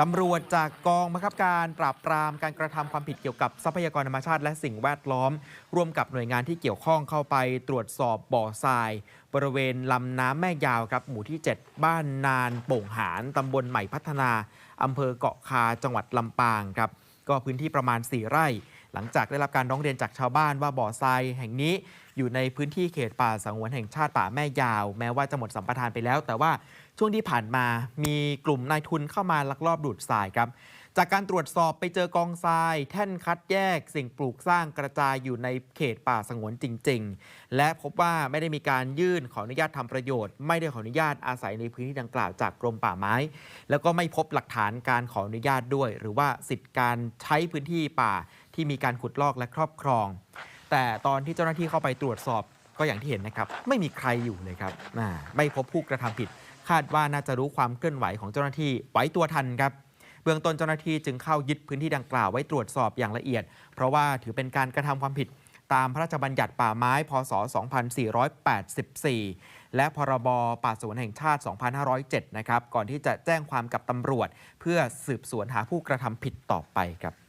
ตำรวจจากกองบังคับการปราบปรามการกระทำความผิดเกี่ยวกับทรัพยากรธรรมชาติและสิ่งแวดล้อม ร่วมกับหน่วยงานที่เกี่ยวข้องเข้าไปตรวจสอบบ่อทราย บริเวณลำน้ำแม่ยาวครับหมู่ที่ 7 บ้านนานโป่งหานตำบลใหม่พัฒนาอำเภอเกาะคาจังหวัดลำปางครับก็พื้นที่ประมาณ 4 ไร่ หลังจากได้รับการร้องเรียนจากชาวบ้านว่าบ่อทรายแห่งนี้อยู่ในพื้นที่เขตป่าสงวนแห่งชาติป่าแม่ยาว แม้ว่าจะหมดสัมปทานไปแล้ว แต่ว่าช่วงที่ผ่านมามีกลุ่มนายทุนเข้ามาลักลอบดูดทรายครับ จากการตรวจสอบไปเจอกองทราย แท่นคัดแยก สิ่งปลูกสร้างกระจายอยู่ในเขตป่าสงวนจริง ๆ และพบว่าไม่ได้มีการยื่นขออนุญาตทำประโยชน์ ไม่ได้ขออนุญาตอาศัยในพื้นที่ดังกล่าวจากกรมป่าไม้ แล้วก็ไม่พบหลักฐานการขออนุญาตด้วย หรือว่าสิทธิการใช้พื้นที่ป่าที่มีการขุดลอกและครอบครอง แต่ตอนที่เจ้าหน้าที่เข้าไปตรวจสอบก็อย่างที่เห็นนะครับ ไม่มีใครอยู่เลยครับไม่พบผู้กระทำผิด คาดว่าน่าจะรู้ความเคลื่อนไหวของเจ้าหน้าที่ไว้ตัวทันครับ เบื้องต้นเจ้าหน้าที่จึงเข้ายึดพื้นที่ดังกล่าวไว้ตรวจสอบอย่างละเอียด เพราะว่าถือเป็นการกระทำความผิดตามพระราชบัญญัติป่าไม้ พศ 2484 และพรบป่าสวนแห่งชาติ 2507 นะครับ ก่อนที่จะแจ้งความกับตำรวจ เพื่อสืบสวนหาผู้กระทำผิดต่อไปครับ